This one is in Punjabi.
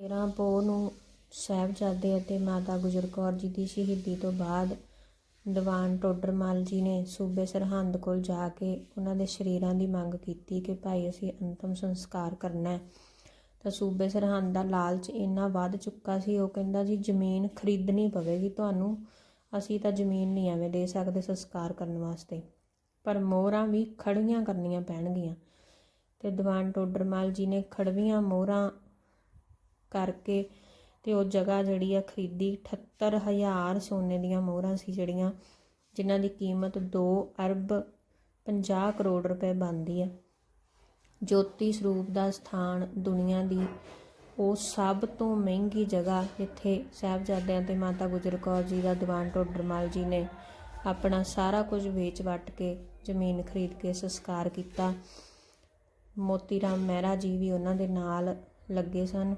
13 ਪੋਹ ਨੂੰ ਸਾਹਿਬਜ਼ਾਦੇ ਅਤੇ ਮਾਤਾ ਗੁਜਰ ਕੌਰ ਜੀ ਦੀ ਸ਼ਹੀਦੀ ਤੋਂ ਬਾਅਦ ਦੀਵਾਨ ਟੋਡਰਮਲ ਜੀ ਨੇ ਸੂਬੇ ਸਰਹੰਦ ਕੋਲ ਜਾ ਕੇ ਉਹਨਾਂ ਦੇ ਸ਼ਰੀਰਾਂ ਦੀ ਮੰਗ ਕੀਤੀ ਕਿ ਭਾਈ ਅਸੀਂ ਅੰਤਮ ਸੰਸਕਾਰ ਕਰਨਾ ਹੈ। ਤਾਂ ਸੂਬੇ ਸਰਹੰਦ ਦਾ ਲਾਲਚ ਇੰਨਾ ਵੱਧ ਚੁੱਕਾ ਸੀ, ਉਹ ਕਹਿੰਦਾ ਜੀ, ਜ਼ਮੀਨ ਖਰੀਦਣੀ ਪਵੇਗੀ, ਤੁਹਾਨੂੰ ਅਸੀਂ ਤਾਂ ਜ਼ਮੀਨ ਨਹੀਂ ਐਵੇਂ ਦੇ ਸਕਦੇ ਸੰਸਕਾਰ ਕਰਨ ਵਾਸਤੇ। ਪਰ ਮੋਹਰਾਂ ਵੀ ਖੜੀਆਂ ਕਰਨੀਆਂ ਪੈਣਗੀਆਂ। ਤੇ ਦੀਵਾਨ ਟੋਡਰਮਲ ਜੀ ਨੇ ਖੜਵੀਆਂ ਮੋਹਰਾਂ ਕਰਕੇ ਤੇ ਉਹ ਜਗ੍ਹਾ ਜਿਹੜੀ ਆ ਖਰੀਦੀ 78000 ਸੋਨੇ ਦੀਆਂ ਮੋਹਰਾਂ ਸੀ ਜਿਹੜੀਆਂ, ਜਿਨ੍ਹਾਂ ਦੀ ਕੀਮਤ 2 ਅਰਬ 50 ਕਰੋੜ ਰੁਪਏ ਬਣਦੀ ਆ। ਜੋਤੀ ਸਰੂਪ ਦਾ ਸਥਾਨ ਦੁਨੀਆ ਦੀ ਉਹ ਸਭ ਤੋਂ ਮਹਿੰਗੀ ਜਗ੍ਹਾ ਜਿੱਥੇ ਸਾਹਿਬਜ਼ਾਦਿਆਂ ਤੇ ਮਾਤਾ ਗੁਜਰ ਕੌਰ ਜੀ ਦਾ ਦੀਵਾਨ ਟੋਡਰਮਲ ਜੀ ਨੇ ਆਪਣਾ ਸਾਰਾ ਕੁਝ ਵੇਚ ਵਟ ਕੇ ਜ਼ਮੀਨ ਖਰੀਦ ਕੇ ਸੰਸਕਾਰ ਕੀਤਾ। ਮੋਤੀ ਰਾਮ ਮਹਿਰਾ ਜੀ ਵੀ ਉਹਨਾਂ ਦੇ ਨਾਲ ਲੱਗੇ ਸਨ।